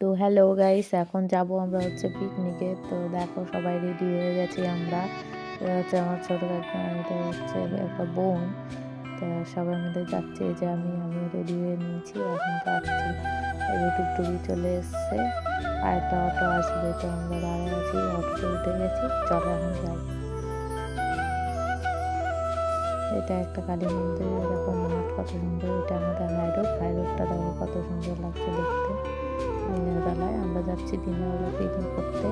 তো hello guys এখন যাব আমরা হচ্ছে পিকনিকে তো দেখো সবাই রেডি হয়ে গেছি আমরা। হচ্ছে আমার ছোটো কাকা, এটা হচ্ছে একটা বোন। তো সবাই মিলে যাচ্ছে যে আমি আমি রেডি হয়ে নিয়েছি, এখন যাচ্ছি। টুবি চলে এসছে। আর একটা অটো আসবে, তো আমরা দাঁড়িয়ে আছি অটোতে উঠে গেছি। চলো এখন যাই। এটা একটা কালী মন্দির এরকম মাঠ কত সুন্দর, এটা আমাদের হাই রোড দেখো কত সুন্দর লাগছে দেখতে। দিনের বেলায় আমরা যাচ্ছি দিনের বেলা পিকনিক করতে।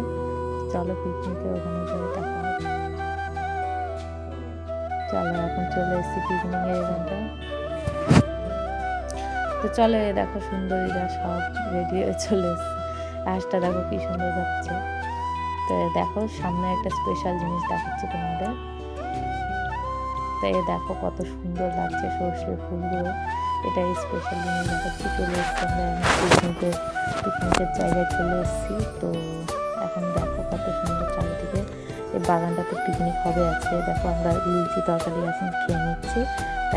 চলো পিকনিকে ওখানে যাই দেখা চলো, এখন চলে এসেছি পিকনিকের এখানটা তো চলো, এই দেখো সুন্দরীরা সব রেডি হয়ে চলে এসছে। আশটা দেখো কি সুন্দর যাচ্ছে। তো দেখো, সামনে একটা স্পেশাল জিনিস দেখাচ্ছে তোমাদের। তো এ দেখো কত সুন্দর লাগছে সর্ষে ফুলগুলো। এটা স্পেশাল জিনিস দেখাচ্ছি চলে এসছি। আমরা পিকনিকের পিকনিকের জায়গায় চলে এসেছি। তো এখন দেখো কত সুন্দর চারিদিকে। এই বাগানটাতে পিকনিক হবে আছে। দেখো আমরা লুচি তরকারি এখন খেয়ে নিচ্ছি।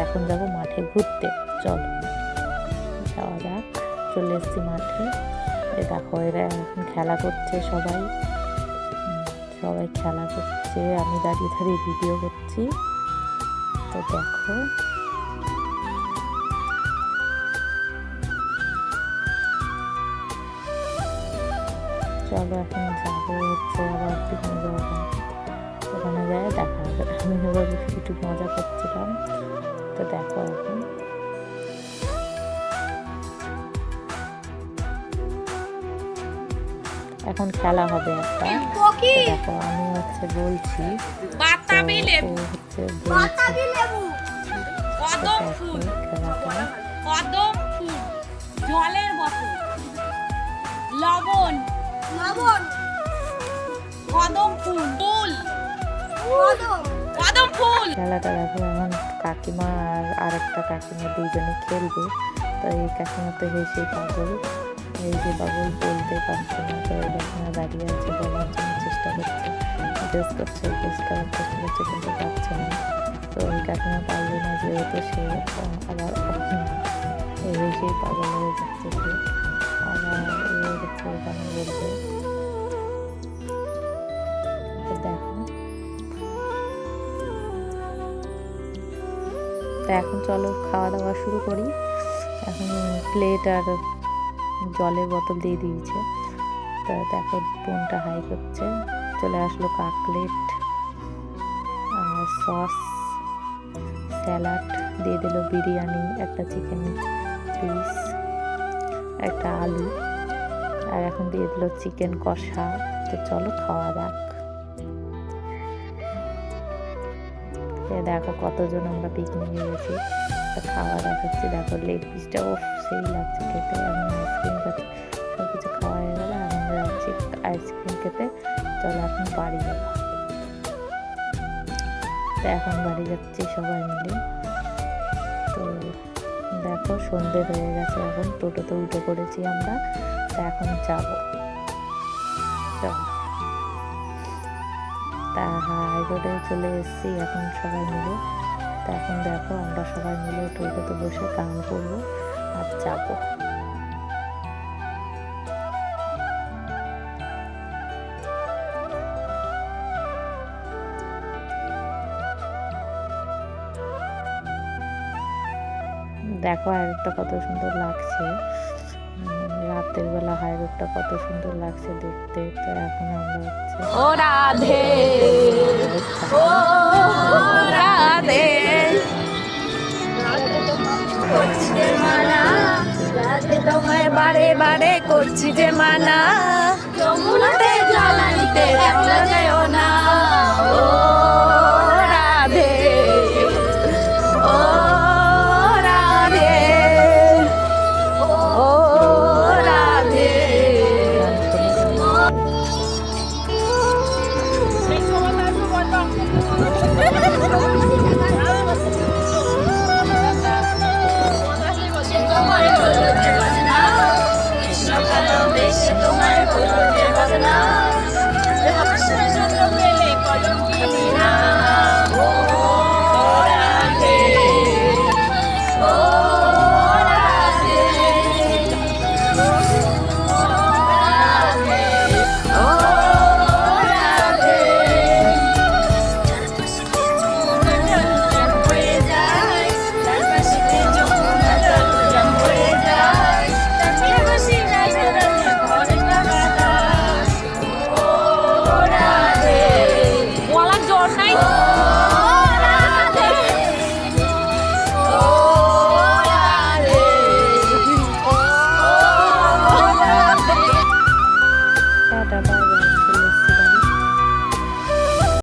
এখন যাব মাঠে ঘুরতে। চলো, যাওয়া যাক। চলে এসেছি মাঠে। এ দেখো, এরা এখন খেলা করছে সবাই। সবাই খেলা করছে। আমি দাঁড়িয়ে দাঁড়িয়ে ভিডিও করছি। তো দেখো। চলো এখন যাব হচ্ছে আবার পিকনিক ওখানে ওখানে যায় দেখা হবে। আমি এবার একটু মজা করছিলাম। তো দেখো এখন। এখন খেলা হবে একটা। তো দেখো আমি হচ্ছে বলছি হচ্ছে জলের বোতল। লবণ। লবণ কদম ফুল। ফুল। কদম। ফুল। খেলাটা দেখো এখন কাকিমা আর আর একটা কাকিমা দুজনে খেলবে। তো এই কাকিমা তো হেসে পাগল। এই যে পাগল বলতে পারছে না তো দেখো দাঁড়িয়ে আছে বলার জন্য চেষ্টা করছে। ড্রেস করছে ড্রেস করার চেষ্টা করছে কিন্তু পারছে না। তো ওই কাকিমা পারবে না যেহেতু সে আবার এই হেসেই পাগল হয়ে যাচ্ছে তো এখন চলো খাওয়া দাওয়া শুরু করি। এখন প্লেট আর জলের বোতল দিয়ে দিয়েছে। তো দেখো বোনটা হাই করছে। চলে আসলো কাকলেট আর সস স্যালাড দিয়ে দিল বিরিয়ানি, একটা চিকেন পিস একটা আলু। আর এখন দিয়ে দিল চিকেন কষা। তো চলো খাওয়া যাক। দেখো কতজন আমরা পিকনিকে গেছি। খাওয়া দেখাচ্ছি। দেখো লেগ পিসটা ও সেই লাগছে খেতে। আমি আইসক্রিম খাচ্ছি সব কিছু খাওয়া হয়ে গেলে এখন যাচ্ছি আইসক্রিম খেতে। চলো এখন বাড়ি যাব। তো এখন বাড়ি যাচ্ছি সবাই মিলে। তো দেখো সন্ধে হয়ে গেছে এখন, টোটোতে উঠে পড়েছি আমরা, তা এখন যাব। তা হাই রোডে চলে এসেছি এখন সবাই মিলে। তা এখন দেখো আমরা সবাই মিলে টোটোতে বসে কাম করব আর যাব। দেখো হাইরোডটা কত সুন্দর লাগছে। রাতের বেলা হাইরোডটা কত সুন্দর লাগছে দেখতে। তো এখন আমরা হচ্ছে ও রাধে। রাধে। বারে বারে করছি যে মানা। যমুনাতে জল আনতে একলা ও 哈哈哈哈哈！